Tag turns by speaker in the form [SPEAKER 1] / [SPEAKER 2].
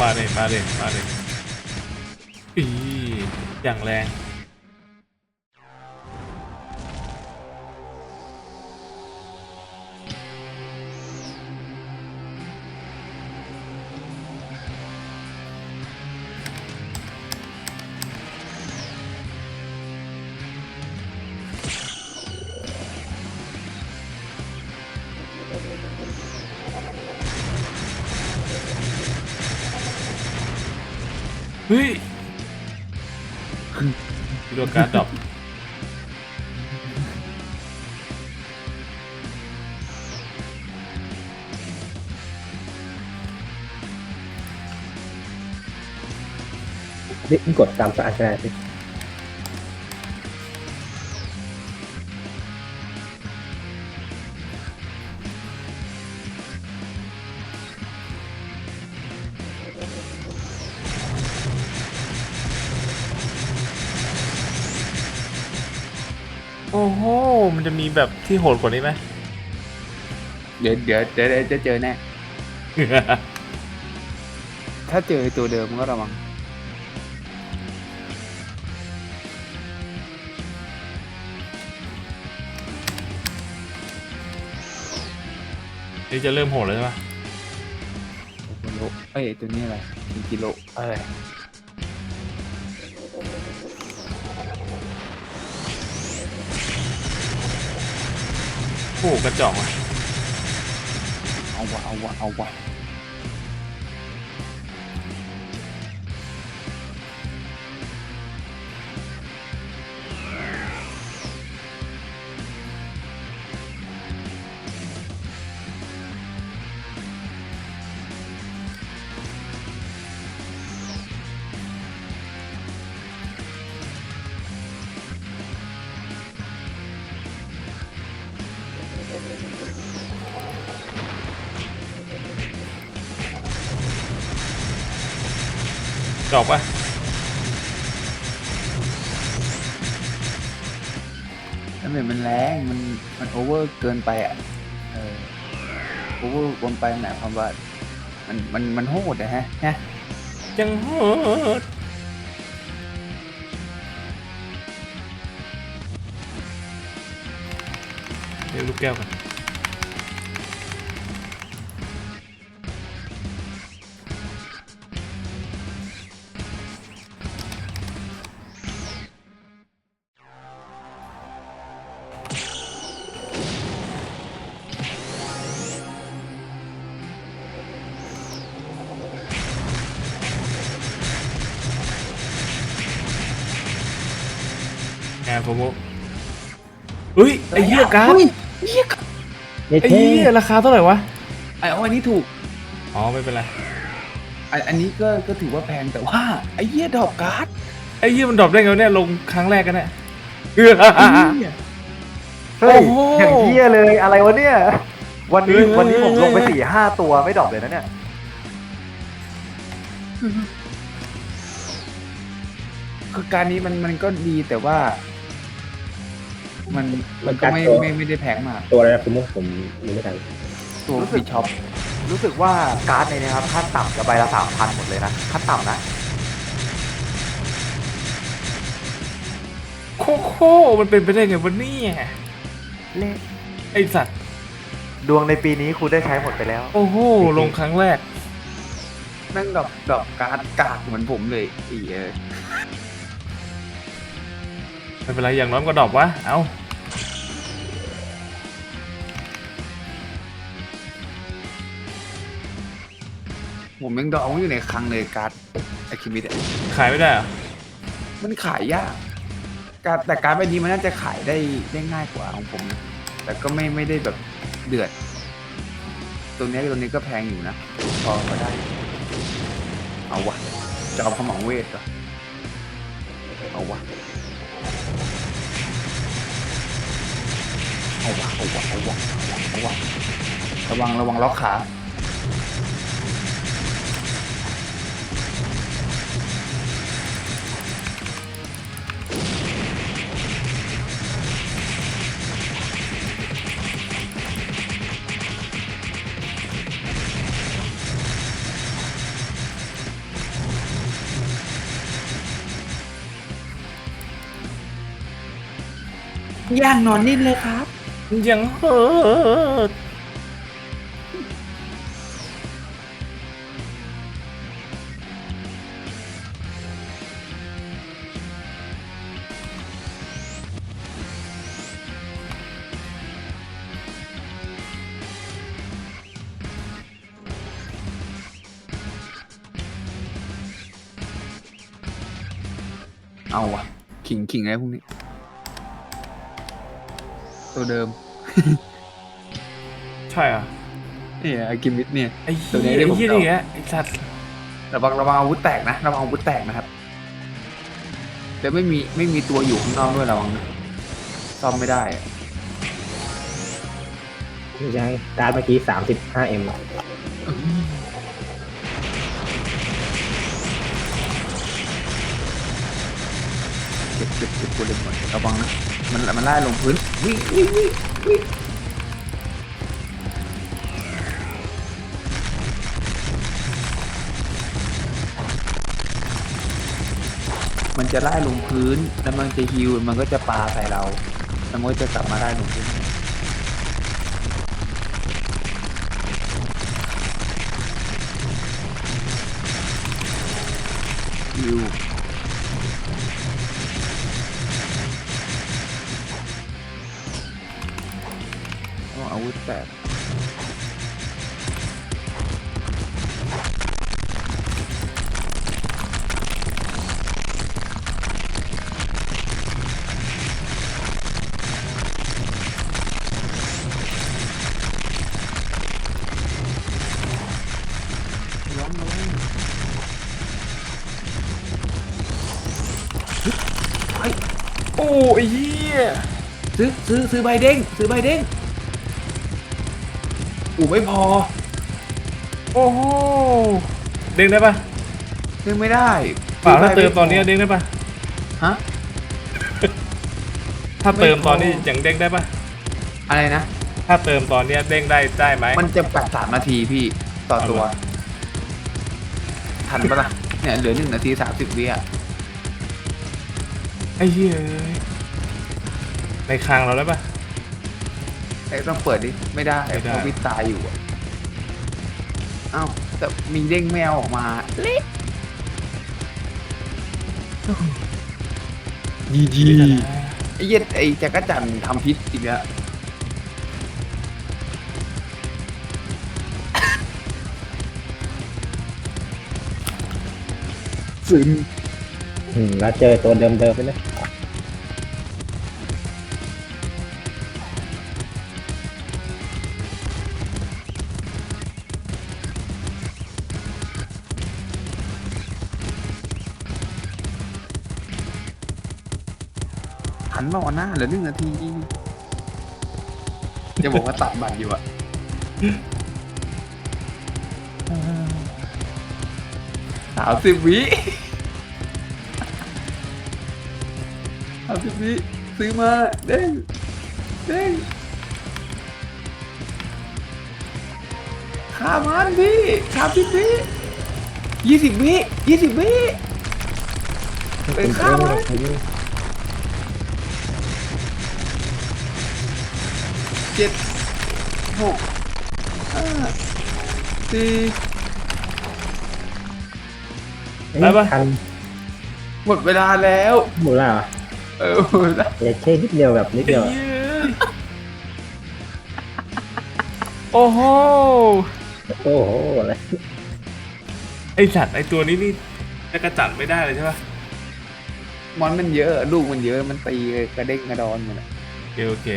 [SPEAKER 1] มาเลยมาเลยมาเลยอีอย่างแรง เฮ้ยโดนการดดรอป
[SPEAKER 2] นี่กดตามสารก็ได้สิ
[SPEAKER 1] อ้โห มันจะมีแบบที่โหดกว่านี้ไหม
[SPEAKER 3] เดี๋ยวเดี๋ยวเดี๋ยวเดี๋ยวจะเจอแน่ ถ้าเจอตัวเดิมก็ระวัง
[SPEAKER 1] นี่จะเริ่มโหดแล้วใช่ปะ
[SPEAKER 3] กิโลเอ้ยตัวนี้อะไรเป็นกิโลอะไร
[SPEAKER 1] โอ้กระจอกว่ะ
[SPEAKER 3] เอาวะเอาวะเอาวะ
[SPEAKER 1] จอกปะ
[SPEAKER 3] แล้วมันมันแรงมันมันโอเวอร์เกินไปอะเออโอเวอร์เกินไปหมายความว่ามันมันมันโหดนะฮะนะ
[SPEAKER 1] จังโหดเรียกลูกแก้วกัน งานโปรโมเฮ้ยไอ้เหี้ยการ์ด
[SPEAKER 3] เหี้ย
[SPEAKER 2] เย้
[SPEAKER 1] ไอ้
[SPEAKER 2] เท่
[SPEAKER 1] เหี้ยราคาเท่าไหร่วะ
[SPEAKER 3] ไอ้เอาอันนี้ถูก
[SPEAKER 1] อ๋อไม่เป็นไร
[SPEAKER 3] อันอันนี้ก็ก็ถือว่าแพงแต่ว่าไอ้เหี้ยดอกการ์ด
[SPEAKER 1] ไอ้เหี้ยมันดรอปได้ไงวะเนี่ยลงครั้งแรกกันเนี่ยเออ
[SPEAKER 3] ไอ้เหี้ย
[SPEAKER 4] เฮ้ย
[SPEAKER 1] โอ้โห
[SPEAKER 4] อย่างเที่ยเลยอะไรวะเนี่ย วันนี้
[SPEAKER 1] เฮ้ย
[SPEAKER 4] วันนี้ผมลงไป
[SPEAKER 1] เฮ้ย
[SPEAKER 4] สี่ห้าตัวไม่ดรอปเลยนะเนี่ย
[SPEAKER 3] คือการนี้มันมันก็ดีแต่ว่า มันมันก็ไม่ไม่ไม่ได้แพงมาก
[SPEAKER 2] ตัวอะไรนะคุณมุกผมยังไม่ทัน
[SPEAKER 3] ตัว
[SPEAKER 4] รู้สึ
[SPEAKER 3] ฟี
[SPEAKER 4] ก
[SPEAKER 3] ช็อป
[SPEAKER 4] รู้สึกว่าการ์ดในนี้ครับขั้นต่ำจะใบละสามพันหมดเลยนะขั้นต่ำนะ
[SPEAKER 1] โคโค่มันเป็นไปได้ไงวะเนี่ย
[SPEAKER 4] เละ
[SPEAKER 1] ไอสัตว์
[SPEAKER 4] ดวงในปีนี้คุณได้ใช้หมดไปแล้ว
[SPEAKER 1] โอ้โห ลงครั้งแรก
[SPEAKER 3] แม่งดอกดอกการ์ดกากเหมือนผมเลยไอีเออ
[SPEAKER 1] ไม่เป็นไรอย่างน้อยก็ดรอปวะ เอา
[SPEAKER 3] ผมยังดอกอยู่ในคลังเลยการ์ดไอคิมิดอะ
[SPEAKER 1] ขายไม่ได้เหรอ
[SPEAKER 3] มันขายยากการดแต่การ์ดใบนี้มันน่าจะขายได้ได้ง่ายกว่าของผมนะแต่ก็ไม่ไม่ได้แบบเดือด ตัวนี้ตัวนี้ก็แพงอยู่นะ พอก็ได้ เอาวะจะเอาขมังเวทเหรอเอาวะ เอาวะเอาวะเอาวะเอาวะระวังระวังล็อกขาย่างนอนนิ่มเลยครับ
[SPEAKER 1] ยังเฮิด
[SPEAKER 3] เอาวะขิงขิงอะไรพวกนี้ ตัวเดิม
[SPEAKER 1] ใช่อะ
[SPEAKER 3] เนี่ยไอ้กิมมิดเนี่ย
[SPEAKER 1] ไอ้
[SPEAKER 3] ตัว
[SPEAKER 1] เหี้
[SPEAKER 3] นี้
[SPEAKER 1] ย
[SPEAKER 3] ที่
[SPEAKER 1] ไอ้
[SPEAKER 3] ผม
[SPEAKER 1] เหี้ย
[SPEAKER 3] เอา
[SPEAKER 1] นี่แหละไอ้สัตว์
[SPEAKER 3] ระวังระวังอาวุธแตกนะระวังอาวุธแตกนะครับเดี๋ยวไม่มีไม่มีตัวอยู่ข้างนอกด้วยระวังนะซ่อมไม่ได้อะ
[SPEAKER 2] ยังการดเมื่อกี้สามสิบห้าเอ็ม
[SPEAKER 3] บเจ็บเจ็บตัวเล็กก่อนระวังนะมันมันไล่ลงพื้นวิ่งวิ่งวิ่งวิ่งมันจะไล่ลงพื้นแล้วมันจะฮิวมันก็จะปาใส่เราแล้วมันก็จะกลับมาไล่ลงพื้น
[SPEAKER 1] โอ้ไอ้เหี้ย
[SPEAKER 3] ซื้อซื้อซื้อใบเด้งซื้อใบเด้งอูไม่พอ
[SPEAKER 1] โอ้โหเด้งได้ปะ
[SPEAKER 3] เด้งไม่ได้
[SPEAKER 1] เปล่าถ้า
[SPEAKER 3] ซื้
[SPEAKER 1] เติ
[SPEAKER 3] ใบ
[SPEAKER 1] มตอนนี้เด้งได้ปะ
[SPEAKER 3] ฮะ
[SPEAKER 1] ถ้าเติม
[SPEAKER 3] ไม่พอ
[SPEAKER 1] ตอนนี้ยังเด้งได้ปะ
[SPEAKER 3] อะไรนะ
[SPEAKER 1] ถ้าเติมตอนเนี้ยเด้งได้ได้ไหม
[SPEAKER 3] มันจะแปดสามนาทีพี่ต่อตัว
[SPEAKER 1] เอาเหรอ
[SPEAKER 3] ทันปะล่ะเนี่ยเหลือหนึ่งนาทีสามสิบวิอะ
[SPEAKER 1] ไอ้เหี้ยในคางเราได้ปะ
[SPEAKER 3] ไอ้ต้องเปิดดิไม่ได้
[SPEAKER 1] ไม่ได้
[SPEAKER 3] เพราะวิตายอยู่อะเอ้าแต่มีเด้งแมวออกมาเล็กดีดีไอ้เหี้ย็ดไอ้จักรจันทร์ทำพิษอีกแล้วซึม
[SPEAKER 2] อืมแล้วเจอตัวเดิมๆไปเลย
[SPEAKER 3] หันมาวันหน้าเหลือหนึ่งนาทีจะบอกว่าตัดบัตรอยู่อะสามสิบวิสามสิบวิซื้อมาเด้งเด้งขามันพี่สามสิบวิยี่สิบวิยี่สิบวิเอ้ยข้ามเเจ็ดหกห้าสี่
[SPEAKER 1] ได้ปะ
[SPEAKER 2] ทัน
[SPEAKER 3] หมดเวลาแล้ว
[SPEAKER 2] หมดแล้วเหรอ
[SPEAKER 3] เออหมดเวลา
[SPEAKER 2] เดี๋ยวเช่นิดเดียวแบบนิด
[SPEAKER 1] ไอ้
[SPEAKER 2] เดียวอะ
[SPEAKER 1] เหี้ยโอ้โห
[SPEAKER 2] โอ้โหอะไร
[SPEAKER 1] ไอสัตว์ไอตัวนี้นี่จะกระจัดไม่ได้เลยใช่ปะ
[SPEAKER 3] มอนมันเยอะ ลูกมันเยอะมันตีเลยกระเด้งกระดอนหมดอะ
[SPEAKER 1] โอเคโอเค